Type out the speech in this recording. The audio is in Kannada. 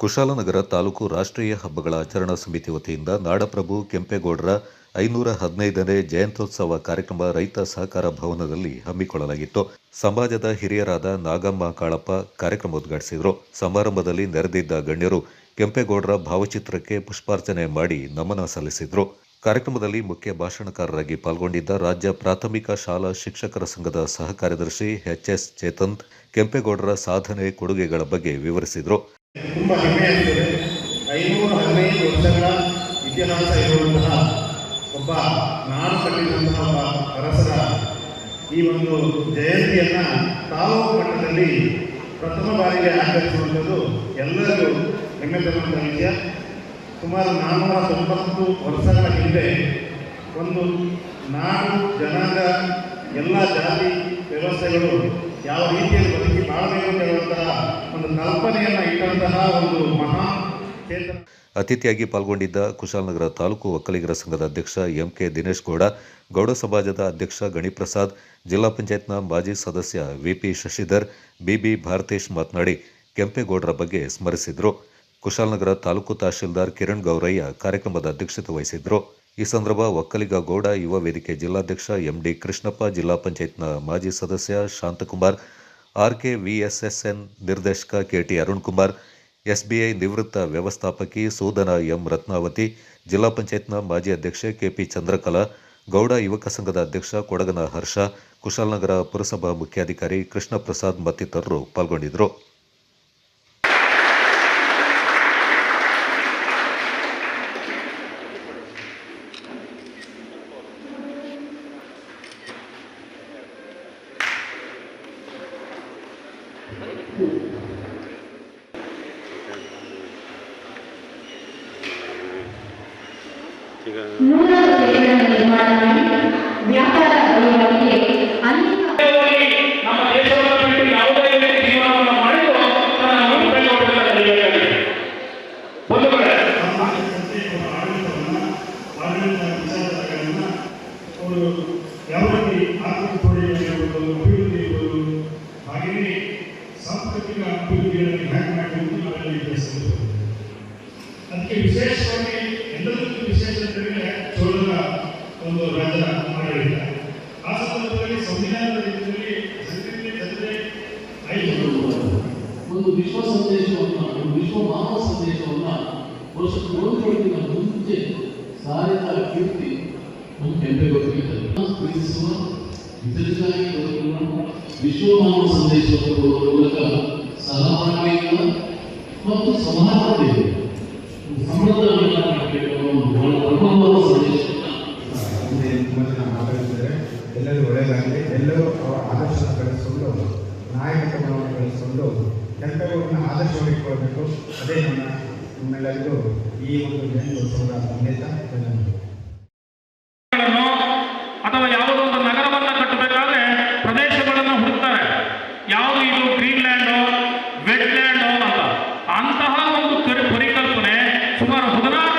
ಕುಶಾಲನಗರ ತಾಲೂಕು ರಾಷ್ಟ್ರೀಯ ಹಬ್ಬಗಳ ಆಚರಣಾ ಸಮಿತಿ ವತಿಯಿಂದ ನಾಡಪ್ರಭು ಕೆಂಪೇಗೌಡರ ಐನೂರ ಹದಿನೈದನೇ ಜಯಂತ್ಯೋತ್ಸವ ಕಾರ್ಯಕ್ರಮ ರೈತ ಸಹಕಾರ ಭವನದಲ್ಲಿ ಹಮ್ಮಿಕೊಳ್ಳಲಾಗಿತ್ತು. ಸಮಾಜದ ಹಿರಿಯರಾದ ನಾಗಮ್ಮ ಕಾಳಪ್ಪ ಕಾರ್ಯಕ್ರಮ ಉದ್ಘಾಟಿಸಿದರು. ಸಮಾರಂಭದಲ್ಲಿ ನೆರೆದಿದ್ದ ಗಣ್ಯರು ಕೆಂಪೇಗೌಡರ ಭಾವಚಿತ್ರಕ್ಕೆ ಪುಷ್ಪಾರ್ಚನೆ ಮಾಡಿ ನಮನ ಸಲ್ಲಿಸಿದರು. ಕಾರ್ಯಕ್ರಮದಲ್ಲಿ ಮುಖ್ಯ ಭಾಷಣಕಾರರಾಗಿ ಪಾಲ್ಗೊಂಡಿದ್ದ ರಾಜ್ಯ ಪ್ರಾಥಮಿಕ ಶಾಲಾ ಶಿಕ್ಷಕರ ಸಂಘದ ಸಹ ಕಾರ್ಯದರ್ಶಿ ಎಚ್ಎಸ್ ಚೇತನ್, ಕೆಂಪೇಗೌಡರ ಸಾಧನೆ ಕೊಡುಗೆಗಳ ಬಗ್ಗೆ ವಿವರಿಸಿದರು. ತುಂಬ ಹೆಮ್ಮೆ ಆಗ್ತದೆ. ಐನೂರ ಹದಿನೈದು ವರ್ಷಗಳ ಇತಿಹಾಸ ಇರುವಂತಹ ಒಬ್ಬ ನಾಡು ಕಟ್ಟಿದಂತಹ ಒಬ್ಬ ಅರಸರ ಈ ಒಂದು ಜಯಂತಿಯನ್ನು ತಾಲೂಕು ಮಟ್ಟದಲ್ಲಿ ಪ್ರಥಮ ಬಾರಿಗೆ ಆಚರಿಸುವಂಥದ್ದು ಎಲ್ಲರಿಗೂ ಹೆಮ್ಮೆ ತರುವಂಥ ವಿಷಯ. ಸುಮಾರು ನಾನ್ನೂರ ತೊಂಬತ್ತು ವರ್ಷಗಳ ಹಿಂದೆ ಒಂದು ನಾಡು, ಜನಾಂಗ, ಎಲ್ಲ ಜಾತಿ ವ್ಯವಸ್ಥೆಗಳು ಯಾವ ರೀತಿಯಲ್ಲಿ ಬದುಕಿ ಬಾಳಬೇಕು ಒಂದು ಕಲ್ಪನೆಯನ್ನು ಇಟ್ಟಂತಹ ಒಂದು ಮಹಾ ಚೇತನ. ಅತಿಥಿಯಾಗಿ ಪಾಲ್ಗೊಂಡಿದ್ದ ಕುಶಾಲನಗರ ತಾಲೂಕು ಒಕ್ಕಲಿಗರ ಸಂಘದ ಅಧ್ಯಕ್ಷ ಎಂಕೆ ದಿನೇಶ್ ಗೌಡ ಗೌಡ ಸಮಾಜದ ಅಧ್ಯಕ್ಷ ಗಣಿಪ್ರಸಾದ್, ಜಿಲ್ಲಾ ಪಂಚಾಯತ್ನ ಮಾಜಿ ಸದಸ್ಯ ವಿಪಿ ಶಶಿಧರ್, ಬಿಬಿ ಭಾರತೇಶ್ ಮಾತನಾಡಿ ಕೆಂಪೇಗೌಡರ ಬಗ್ಗೆ ಸ್ಮರಿಸಿದರು. ಕುಶಾಲನಗರ ತಾಲೂಕು ತಹಶೀಲ್ದಾರ್ ಕಿರಣ್ ಗೌರಯ್ಯ ಕಾರ್ಯಕ್ರಮದ ಅಧ್ಯಕ್ಷತೆ ವಹಿಸಿದ್ರು. ಈ ಸಂದರ್ಭ ಒಕ್ಕಲಿಗ ಗೌಡ ಯುವ ವೇದಿಕೆ ಜಿಲ್ಲಾಧ್ಯಕ್ಷ ಎಂಡಿ ಕೃಷ್ಣಪ್ಪ, ಜಿಲ್ಲಾ ಪಂಚಾಯತ್ನ ಮಾಜಿ ಸದಸ್ಯ Shanthakumar, R K V S S N ನಿರ್ದೇಶಕ K T Arun Kumar S B I ನಿವೃತ್ತ ವ್ಯವಸ್ಥಾಪಕಿ ಸೂದನ ಎಂ ರತ್ನಾವತಿ, ಜಿಲ್ಲಾ ಪಂಚಾಯತ್ನ ಮಾಜಿ ಅಧ್ಯಕ್ಷೆ ಕೆಪಿ ಚಂದ್ರಕಲಾ, ಗೌಡ ಯುವಕ ಸಂಘದ ಅಧ್ಯಕ್ಷ ಕೊಡಗನ ಹರ್ಷ ಕುಶಾಲನಗರ ಪುರಸಭಾ ಮುಖ್ಯಾಧಿಕಾರಿ ಕೃಷ್ಣ ಪ್ರಸಾದ್ ಮತ್ತಿತರರು ಪಾಲ್ಗೊಂಡಿದ್ದರು. ನೂರಾರು ಮನೆಗಳನ್ನು ನಿರ್ಮಾಣ ಮಾಡಿ ವ್ಯಾಪಾರ ವಹಿವಾಟಿಗೆ ಸಾಂಸ್ಕೃತಿಕ ಹ್ಯಾಂಗ್ ಮಾಡಬೇಕು ನಾವೆಲ್ಲ ಅದಕ್ಕೆ ವಿಶೇಷವಾಗಿ ಎಲ್ಲದಕ್ಕೂ ವಿಶೇಷ ಅಂತಂದ್ರೆ ಚೋಳರ ಒಂದು ರಾಜರ ಆಡಳಿತ ಆ ಸಂದರ್ಭದಲ್ಲಿ ಸಂವಿಧಾನದ ರೀತಿಯಲ್ಲಿ ಸಂಸ್ಕೃತಿ ತಂದೆ ಆಯ್ತು ಒಂದು ವಿಶ್ವ ಸಂದೇಶವನ್ನು, ಒಂದು ವಿಶ್ವ ಮಾನವ ಸಂದೇಶವನ್ನು ವರ್ಷ ಮೂವತ್ತೇಳಿನ ಮುಂಚೆ ಸಾರಿದ ಕೀರ್ತಿ ನಮ್ಮ ಕೆಂಪೇಗೌಡರಿಗೆ ಪ್ರೀತಿಸುವ ಇದರಿಂದಾಗಿ ವಿಶ್ವ ಮಾನವ ಸಂದೇಶವನ್ನು ಕೊಡುವ ಮೂಲಕ ಸಹಭಾಗಿತ್ವ ಮತ್ತು ಸಮಾನತೆ ಸಮೃದ್ಧವನ್ನು ಒಂದು ಸಂದೇಶವನ್ನು ಎಲ್ಲರೂ ಒಳ್ಳೆಯದಾಗಲಿ ಎಲ್ಲರೂ ಅವರ ಆದರ್ಶನ ಬೆಳೆಸಿಕೊಂಡು ನಾಯಕತ್ವವನ್ನು ಬೆಳೆಸಿಕೊಂಡು ಕೆಂಪೇಗೌಡನ ಆದರ್ಶವನ್ನು ಇಟ್ಕೊಳ್ಬೇಕು ಅದೇ ನನ್ನ ನಿಮ್ಮೆಲ್ಲರಿಗೂ ಈ ಒಂದು ಧನ್ಯವಾದಗಳು Bolsonaro, Bolsonaro!